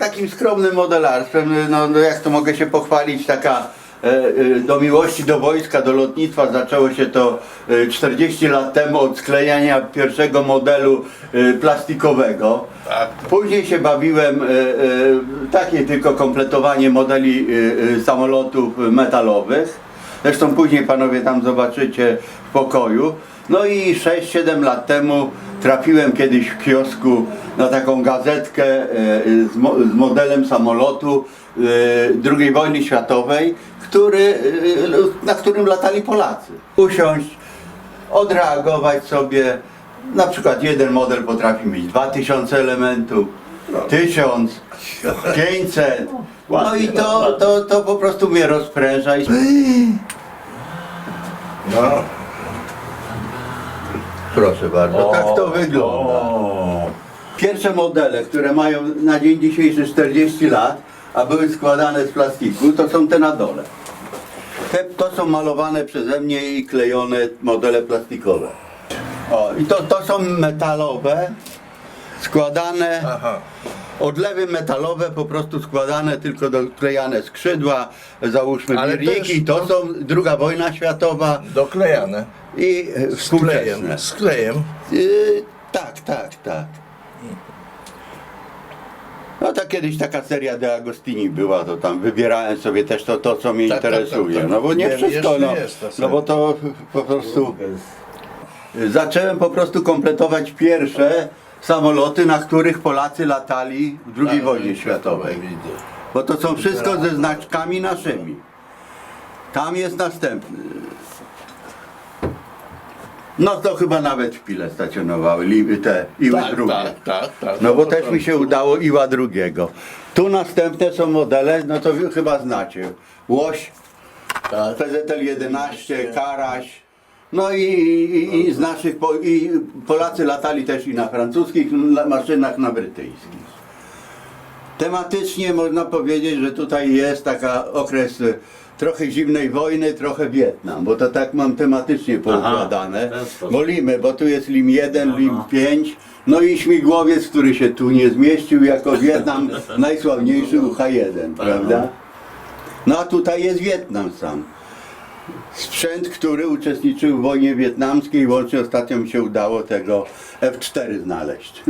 Takim skromnym modelarstwem, no, no jak to mogę się pochwalić, taka e, e, do miłości do wojska, do lotnictwa zaczęło się to e, 40 lat temu od sklejania pierwszego modelu e, plastikowego. Tak. Później się bawiłem e, e, takie tylko kompletowanie modeli e, e, samolotów metalowych. Zresztą później panowie tam zobaczycie pokoju. No i 6-7 lat temu trafiłem kiedyś w kiosku na taką gazetkę e, z, mo- z modelem samolotu e, II wojny światowej, który, e, na którym latali Polacy. Usiąść, odreagować sobie. Na przykład jeden model potrafi mieć 2000 elementów, 1000, 500. No i to, to, to po prostu mnie rozpręża. I... No. Proszę bardzo, tak to wygląda. O, Pierwsze modele, które mają na dzień dzisiejszy 40 lat, a były składane z plastiku, to są te na dole. Te, to są malowane przeze mnie i klejone modele plastikowe. O, i to, to są metalowe, składane, Aha. Odlewy metalowe po prostu składane, tylko doklejane skrzydła, załóżmy Ale birniki, też- to są druga wojna światowa Doklejane. i e, Z klejem. Z klejem. Yy, tak, tak, tak. No to kiedyś taka seria De Agostini była, to tam wybierałem sobie też to, to co mnie Tak, tak, interesuje. tak, tak. No bo nie Wiem, wszystko, no, no bo to po prostu zacząłem po prostu kompletować pierwsze samoloty, na których Polacy latali w II Tak, wojnie światowej. widzę. Bo to są wszystko ze znaczkami naszymi. Tam jest następny. No to chyba nawet w Pile stacjonowały li- te Iły Tak, drugie. tak, tak, tak. No bo to też mi się udało Iła drugiego. Tu następne są modele, no to wy chyba znacie. Łoś, Tak. PZL 11, Karaś. No i, i, i z naszych, po, i Polacy latali też i na francuskich na maszynach, na brytyjskich. Tematycznie można powiedzieć, że tutaj jest taka okres e, trochę zimnej wojny, trochę Wietnam, bo to tak mam tematycznie poukładane. sposób. Bo limy, bo tu jest lim 1, lim 5, no i śmigłowiec, który się tu nie zmieścił jako Wietnam najsławniejszy UH-1, prawda? No a tutaj jest Wietnam sam. Sprzęt, który uczestniczył w wojnie wietnamskiej, łącznie ostatnio mi się udało tego F4 znaleźć.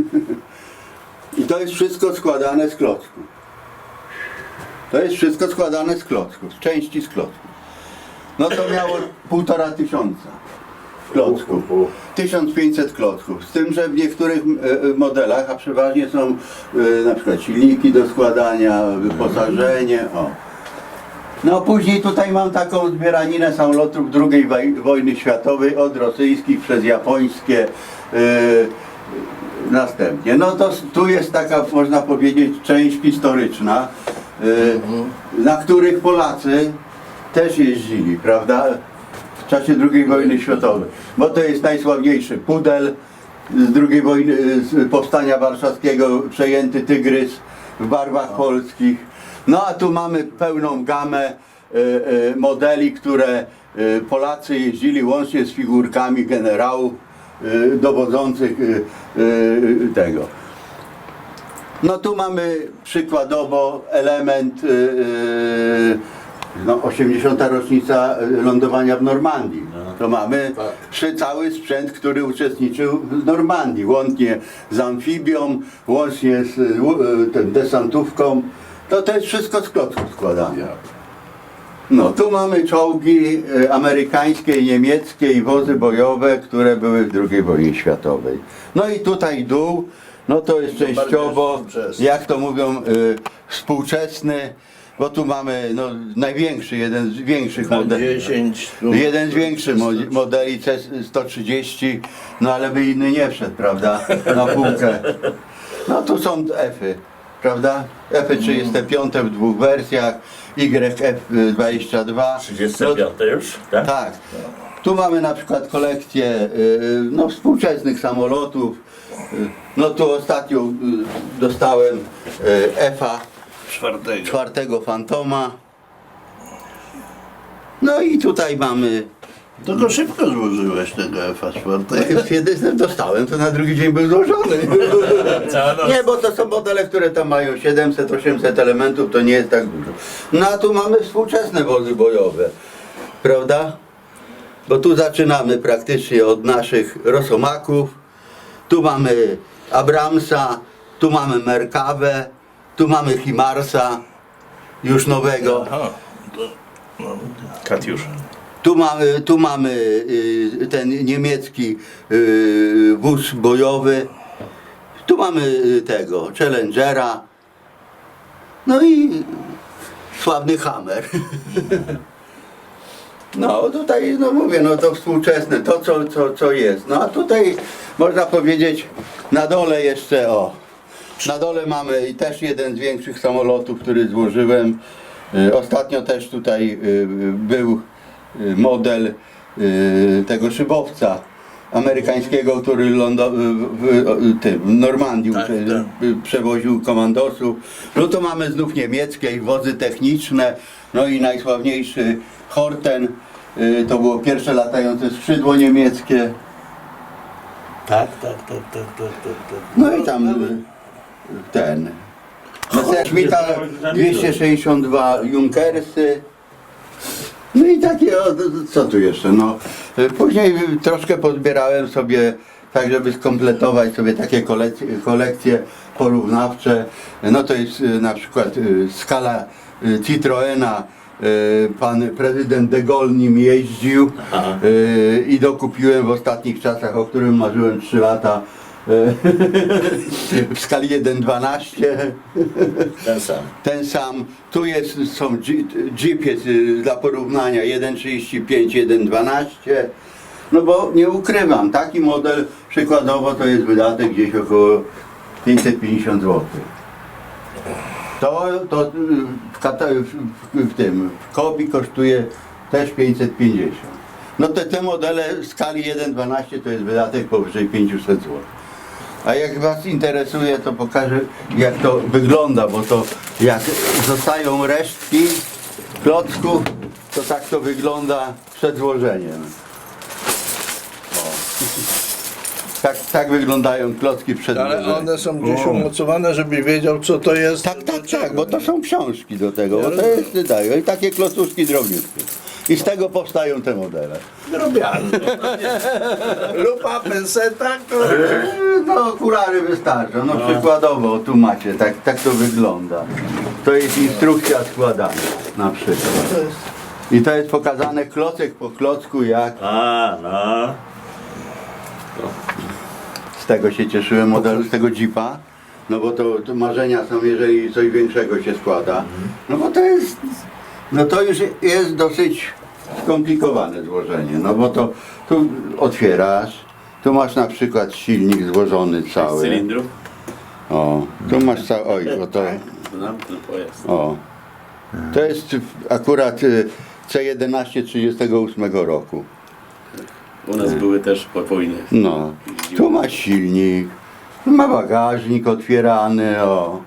I to jest wszystko składane z klocków. To jest wszystko składane z klocków, z części z klocków. No to miało półtora tysiąca klocków. 1500 klocków. Z tym, że w niektórych e, e, modelach, a przeważnie są e, na przykład silniki do składania, wyposażenie, o. No później tutaj mam taką zbieraninę samolotów II woj- wojny światowej od rosyjskich przez japońskie yy, następnie. No to tu jest taka można powiedzieć część historyczna, yy, na których Polacy też jeździli, prawda? W czasie II wojny światowej. Bo to jest najsławniejszy pudel z II wojny, z powstania warszawskiego, przejęty tygrys w barwach polskich. No a tu mamy pełną gamę e, e, modeli, które e, Polacy jeździli łącznie z figurkami generałów dowodzących tego. No tu mamy przykładowo element no, 80. rocznica lądowania w Normandii. To mamy Tak. przy cały sprzęt, który uczestniczył w Normandii, łącznie z amfibią, łącznie z tym desantówką. To to jest wszystko z klocków składane. No, tu mamy czołgi e, amerykańskie, niemieckie i wozy bojowe, które były w II wojnie światowej. No i tutaj dół, no to jest częściowo, współczesny. jak to mówią, e, współczesny, bo tu mamy no, największy, jeden z większych modeli. 10. tu- Jeden z większych mo- modeli C130, no ale by inny nie wszedł, prawda, na półkę. No tu są F-y, prawda? F-y 35 w dwóch wersjach, YF22. 35 już, tak? Tak. Tu mamy na przykład kolekcję y, no, współczesnych samolotów. Y, No tu ostatnio y, dostałem y, F-a Czwartego. czwartego Fantoma. No i tutaj mamy Tylko szybko złożyłeś tego F4. Już jeden dostałem, to na drugi dzień był złożony. Cała noc. Nie, bo to są modele, które tam mają 700-800 elementów, to nie jest tak dużo. No a tu mamy współczesne wozy bojowe, prawda? Bo tu zaczynamy praktycznie od naszych Rosomaków, tu mamy Abramsa, tu mamy Merkawę, tu mamy Himarsa, już nowego. Aha, to, no, Katiusz. Tu mamy, tu mamy y, ten niemiecki y, wóz bojowy. Tu mamy y, tego Challengera. No i sławny Hammer. No tutaj, no mówię, no to współczesne, to co, co, co jest. No a tutaj można powiedzieć na dole jeszcze o. Na dole mamy i też jeden z większych samolotów, który złożyłem. Y, Ostatnio też tutaj y, y, był y, model y, tego szybowca amerykańskiego, który lądo, w, w, tym, w Normandii Tak, tak. y, przewoził komandosów. No to mamy znów niemieckie i wozy techniczne. No i najsławniejszy Horten. y, To było pierwsze latające skrzydło niemieckie. Tak, tak, tak, tak, tak, tak, tak. No i tam y, ten. Messerschmitta 262 Junkersy. No i takie, o, co tu jeszcze, no. Y, Później troszkę pozbierałem sobie, tak żeby skompletować sobie takie kolekcje, kolekcje porównawcze. No to jest y, na przykład y, skala Citroena. Pan prezydent de Gaulle nim jeździł Aha. i dokupiłem w ostatnich czasach, o którym marzyłem 3 lata w skali 1.12 Ten sam. ten sam, tu jest, są Jeep, jest y, dla porównania 1.35, 1.12 no bo nie ukrywam, taki model przykładowo to jest wydatek gdzieś około 550 zł. To, to y, w, w, w tym, w Kobi kosztuje też 550. No te, te modele w skali 1.12 to jest wydatek powyżej 500 zł. A jak Was interesuje, to pokażę jak to wygląda, bo to jak zostają resztki klocków, to tak to wygląda przed złożeniem. O. Tak, tak wyglądają klocki przed Ale one są gdzieś umocowane, żebyś wiedział co to jest. Tak, tak, tak, bo to są książki do tego, bo to jest, dają i takie klocuszki drobniutkie. I z tego powstają te modele. Drobiazny. Lupa, penseta, to... No okulary wystarczą, no przykładowo tu macie, tak, tak to wygląda. To jest instrukcja składania na przykład. I to jest pokazane klocek po klocku jak A, no. z tego się cieszyłem modelu, z tego Jeepa. No bo to, to marzenia są, jeżeli coś większego się składa. No bo to jest, no to już jest dosyć skomplikowane złożenie. No bo to tu otwierasz, tu masz na przykład silnik złożony cały. Cylindrów? O, tu masz cały, oj, o to, No, no pojazd. o. To jest w- akurat y, C11 38 roku. U nas były też po wojnie. No, tu ma silnik, ma bagażnik otwierany, o.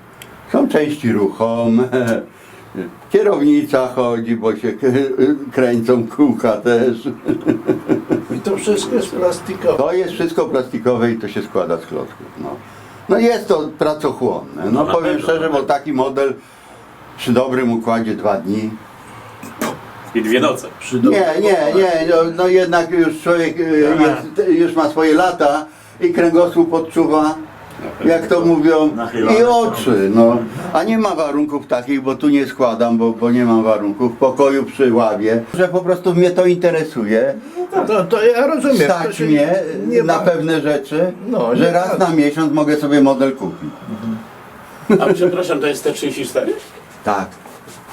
Są części ruchome. Kierownica chodzi, bo się kręcą kółka też. I to wszystko jest plastikowe. To jest wszystko plastikowe i to się składa z klocków. No, no jest to pracochłonne. No Na powiem pewno, szczerze, bo taki model przy dobrym układzie dwa dni. I dwie noce. Przy Nie, nie, nie, no, no jednak już człowiek y, jest, już ma swoje lata i kręgosłup odczuwa, jak to mówią, i oczy, no. A nie ma warunków takich, bo tu nie składam, bo, bo nie mam warunków, pokoju przy ławie, że po prostu mnie to interesuje, To, to ja rozumiem. to stać się mnie nie na ma- pewne rzeczy, No, że raz tak. na miesiąc mogę sobie model kupić. A przepraszam, to jest T34? Tak.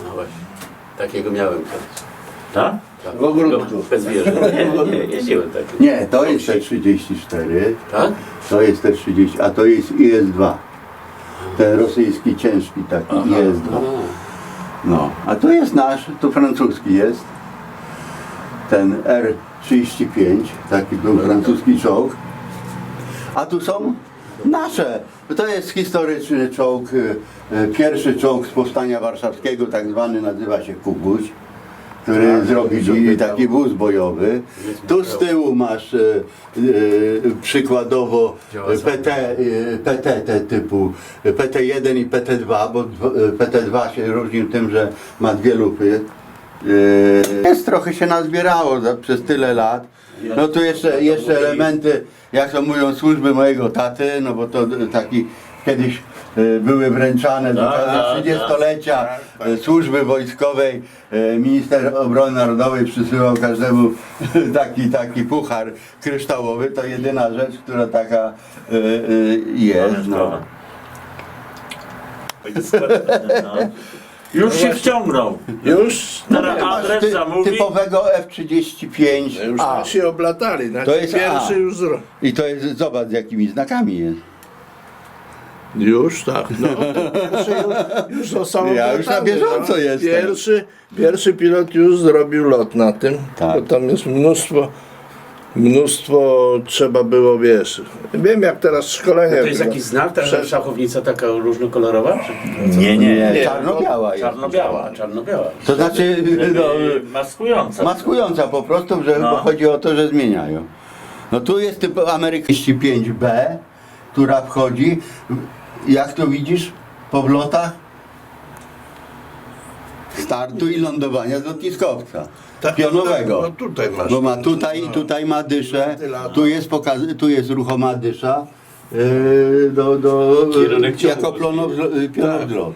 No właśnie. Takiego miałem kiedyś. Tak? W ogródku. Bez wieży. Nie, nie, jeździłem tak. Nie, to jest T34, Tak? to jest T30, a to jest IS-2. Ten rosyjski ciężki taki IS-2. No, a tu jest nasz, tu francuski jest. Ten R35, taki był francuski czołg. A tu są nasze. To jest historyczny czołg, y, y, pierwszy czołg z powstania warszawskiego, tak zwany nazywa się Kubuś. Który zrobi ci taki wóz bojowy. Tu z tyłu masz e, e, przykładowo PT, e, PT typu PT1 i PT2, bo e, PT2 się różni tym, że ma dwie lupy. E, Jest trochę się nazbierało za, przez tyle lat. No tu jeszcze, jeszcze elementy, jak to mówią, służby mojego taty, no bo to taki kiedyś były wręczane do tak, 30-lecia e, służby wojskowej. e, Minister Obrony Narodowej przysyłał każdemu taki, taki puchar kryształowy. To jedyna rzecz, która taka e, jest. No. No. Już się wciągnął. Już? Teraz Masz adres ty, zamówi. typowego F-35 Już A. się oblatali. Znaczy To jest pierwszy A. już zro... I to jest, zobacz z jakimi znakami jest. Już tak. No, to pierwszy już, już został Ja już na bieżąco no. jestem. Pierwszy, pierwszy pilot już zrobił lot na tym, Tak. bo tam jest mnóstwo, mnóstwo trzeba było, wiesz, wiem jak teraz szkolenie To jest było. jakiś znak, ta Prze- szachownica taka różnokolorowa? Czy- Nie, nie, Nie, Nie, czarno-biała jest. Czarno-biała, czarno-biała. To znaczy, no, maskująca. maskująca po prostu, że No. bo chodzi o to, że zmieniają. No tu jest typ amerykański 5B, która wchodzi. Jak to widzisz po wlotach? Startu i lądowania z lotniskowca. Tak, Pionowego. No tutaj masz. Bo ma tutaj i tutaj ma dyszę, tu jest, pokaz, tu jest ruchoma dysza yy, do, do, Kierunek ciągu. jako pionow, pionowzlotu.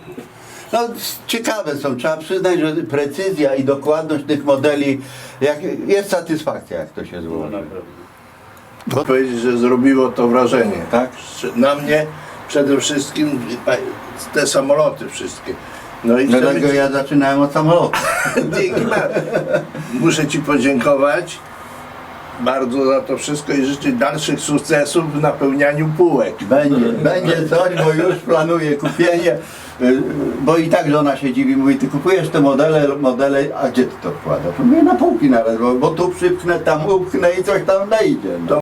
No, ciekawe są, trzeba przyznać, że precyzja i dokładność tych modeli, jak, jest satysfakcja jak to się No, złoży. naprawdę. Bo powiedzieć, że zrobiło to wrażenie. Tak? Na mnie przede wszystkim te samoloty wszystkie. No i Dlatego być- ja zaczynałem od samolotu. Dzięki bardzo. Muszę Ci podziękować bardzo za to wszystko i życzę dalszych sukcesów w napełnianiu półek. Będzie, będzie coś, bo już planuję kupienie, y, bo i tak żona się dziwi, mówi, ty kupujesz te modele, modele, a gdzie ty to wkładasz? Mówię, na półki nawet, bo, bo tu przypchnę, tam upchnę i coś tam wejdzie. No.